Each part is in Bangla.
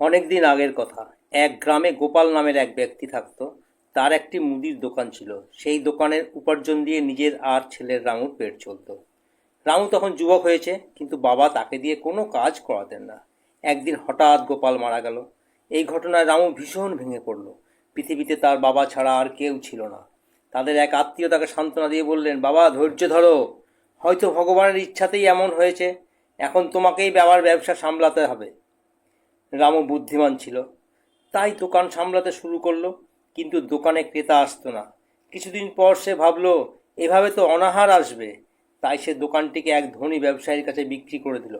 অনেক দিন আগের কথা। এক গ্রামে গোপাল নামের এক ব্যক্তি থাকতো। তার একটি মুদির দোকান ছিল। সেই দোকানের উপার্জন দিয়ে নিজের আর ছেলের রামুর পেট চলতো। রামু তখন যুবক হয়েছে, কিন্তু বাবা তাকে দিয়ে কোনো কাজ করাতেন না। একদিন হঠাৎ গোপাল মারা গেল। এই ঘটনায় রামু ভীষণ ভেঙে পড়ল। পৃথিবীতে তার বাবা ছাড়া আর কেউ ছিল না। তাদের এক আত্মীয় তাকে সান্ত্বনা দিয়ে বললেন, বাবা, ধৈর্য ধরো। হয়তো ভগবানের ইচ্ছাতেই এমন হয়েছে। এখন তোমাকেই বাবার ব্যবসা সামলাতে হবে। রামু বুদ্ধিমান ছিল। তাই দোকান সামলাতে শুরু করল, কিন্তু দোকানে ক্রেতা আসতো না। কিছুদিন পর সে ভাবলো, এভাবে তো অনাহার আসবে। তাই সে দোকানটিকে এক ধনী ব্যবসায়ীর কাছে বিক্রি করে দিল।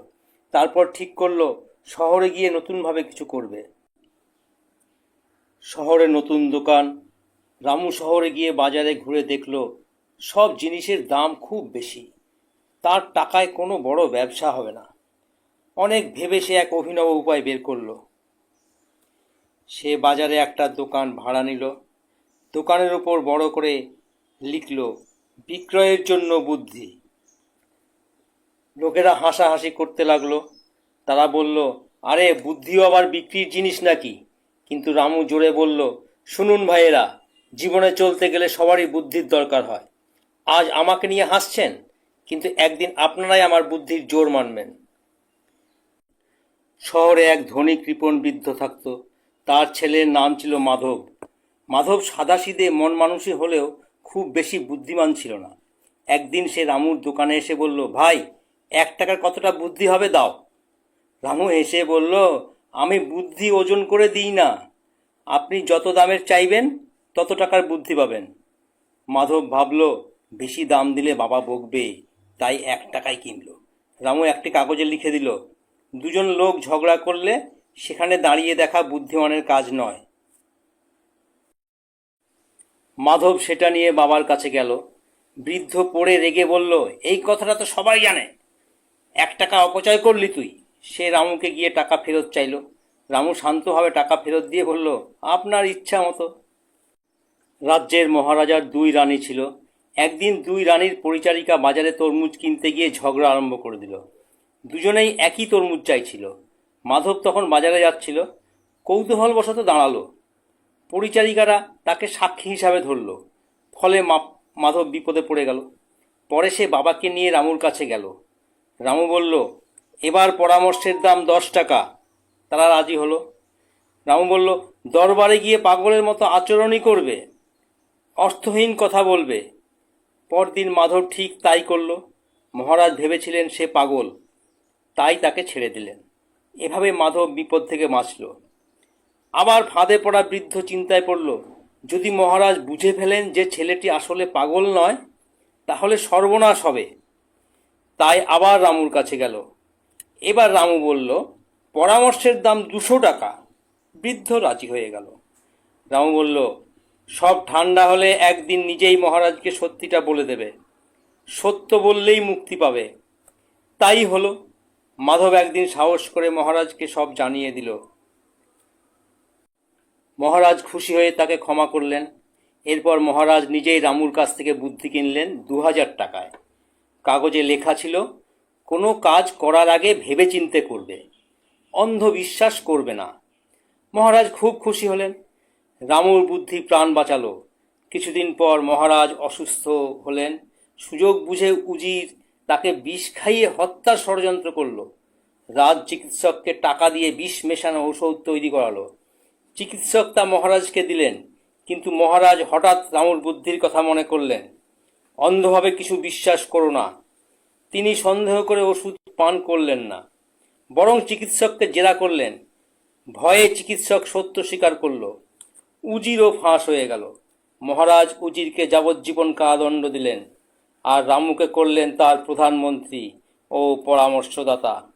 তারপর ঠিক করল, শহরে গিয়ে নতুনভাবে কিছু করবে। শহরে নতুন দোকান। রামু শহরে গিয়ে বাজারে ঘুরে দেখল, সব জিনিসের দাম খুব বেশি। তার টাকায় কোনো বড় ব্যবসা হবে না। অনেক ভেবে সে এক অভিনব উপায় বের করল। সে বাজারে একটা দোকান ভাড়া নিল। দোকানের ওপর বড় করে লিখল, বিক্রয়ের জন্য বুদ্ধি। লোকেরা হাসাহাসি করতে লাগল। তারা বলল, আরে, বুদ্ধিও আবার বিক্রির জিনিস নাকি? কিন্তু রামু জোরে বলল, শুনুন ভাইয়েরা, জীবনে চলতে গেলে সবারই বুদ্ধির দরকার হয়। আজ আমাকে নিয়ে হাসছেন, কিন্তু একদিন আপনারাই আমার বুদ্ধির জোর মানবেন। শহরে এক ধনী কৃপণ বৃদ্ধ থাকত। তার ছেলের নাম ছিল মাধব। মাধব সাদাসিদে মন মানুষই হলেও খুব বেশি বুদ্ধিমান ছিল না। একদিন সে রামুর দোকানে এসে বলল, ভাই, এক টাকার কতটা বুদ্ধি হবে দাও? রামু হেসে বলল, আমি বুদ্ধি ওজন করে দিই না। আপনি যত দামের চাইবেন, তত টাকার বুদ্ধি পাবেন। মাধব ভাবল, বেশি দাম দিলে বাবা বকবে, তাই এক টাকায় কিনলো। রামু একটি কাগজে লিখে দিল দুজন লোক ঝগড়া করলে সেখানে দাঁড়িয়ে দেখা বুদ্ধিমানের কাজ নয়। মাধব সেটা নিয়ে বাবার কাছে গেল। বৃদ্ধ পড়ে রেগে বলল, এই কথাটা তো সবাই জানে। এক টাকা অপচয় করলি তুই? সে রামুকে গিয়ে টাকা ফেরত চাইল। রামু শান্তভাবে টাকা ফেরত দিয়ে বলল, আপনার ইচ্ছা মতো। রাজ্যের মহারাজার দুই রানী ছিল। একদিন দুই রানীর পরিচারিকা বাজারে তরমুজ কিনতে গিয়ে ঝগড়া আরম্ভ করে দিল। দুজনেই একই তরমুজ চাইছিল। মাধব তখন বাজারে যাচ্ছিল, কৌতূহলবশত দাঁড়াল। পরিচারিকারা তাকে সাক্ষী হিসাবে ধরল, ফলে মাধব বিপদে পড়ে গেল। পরে সে বাবাকে নিয়ে রামুর কাছে গেল। রামু বলল, এবার পরামর্শের দাম দশ টাকা। তারা রাজি হলো। রামু বলল, দরবারে গিয়ে পাগলের মতো আচরণই করবে। অর্থহীন কথা বলবে। পরদিন মাধব ঠিক তাই করল। মহারাজ ভেবেছিলেন সে পাগল। তাই তাকে ছেড়ে দিলেন। এভাবে মাধব বিপদ থেকে বাঁচল। আবার ফাঁদে পড়া বৃদ্ধ চিন্তায় পড়ল, যদি মহারাজ বুঝে ফেলেন যে ছেলেটি আসলে পাগল নয়, তাহলে সর্বনাশ হবে। তাই আবার রামুর কাছে গেল। এবার রামু বলল, পরামর্শের দাম দুশো টাকা। বৃদ্ধ রাজি হয়ে গেল। রামু বলল, সব ঠান্ডা হলে একদিন নিজেই মহারাজকে সত্যিটা বলে দেবে। সত্য বললেই মুক্তি পাবে। তাই হলো। মাধব একদিন সাহস করে মহারাজকে সব জানিয়ে দিল। মহারাজ খুশি হয়ে তাকে ক্ষমা করলেন। এরপর মহারাজ নিজেই রামুর কাছ থেকে বুদ্ধি কিনলেন দু হাজার টাকায়। কাগজে লেখা ছিল, কোনো কাজ করার আগে ভেবেচিন্তে করবে। অন্ধবিশ্বাস করবে না। মহারাজ খুব খুশি হলেন। রামুর বুদ্ধি প্রাণ বাঁচালো। কিছুদিন পর মহারাজ অসুস্থ হলেন। সুযোগ বুঝে উজির তাকে বিষ খাইয়ে হত্যার ষড়যন্ত্র করল। রাজ চিকিৎসককে টাকা দিয়ে বিষ মেশানো ঔষধ তৈরি করালো। চিকিৎসক তা মহারাজকে দিলেন, কিন্তু মহারাজ হঠাৎ রামুর বুদ্ধির কথা মনে করলেন, অন্ধভাবে কিছু বিশ্বাস করো না। তিনি সন্দেহ করে ওষুধ পান করলেন না। বরং চিকিৎসককে জেরা করলেন, ভয়ে চিকিৎসক সত্য স্বীকার করল। উজিরও ফাঁস হয়ে গেল। মহারাজ উজিরকে যাবজ্জীবন কারাদণ্ড দিলেন। আর রামুকে করলেন তার প্রধানমন্ত্রী ও পরামর্শদাতা।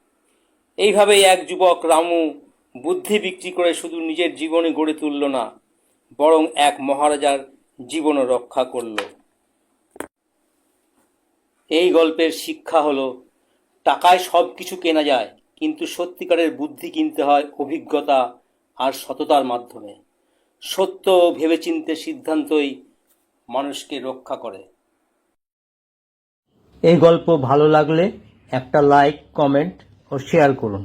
এইভাবেই এক যুবক রামু বুদ্ধি বিক্রি করে শুধু নিজের জীবনে গড়ে তুলল না, বরং এক মহারাজার জীবনও রক্ষা করল। এই গল্পের শিক্ষা হলো, টাকায় সব কিছু কেনা যায়, কিন্তু সত্যিকারের বুদ্ধি কিনতে হয় অভিজ্ঞতা আর সততার মাধ্যমে। সত্য ভেবেচিন্তে সিদ্ধান্তই মানুষকে রক্ষা করে। এই গল্প ভালো লাগলে একটা লাইক কমেন্ট ও শেয়ার করুন।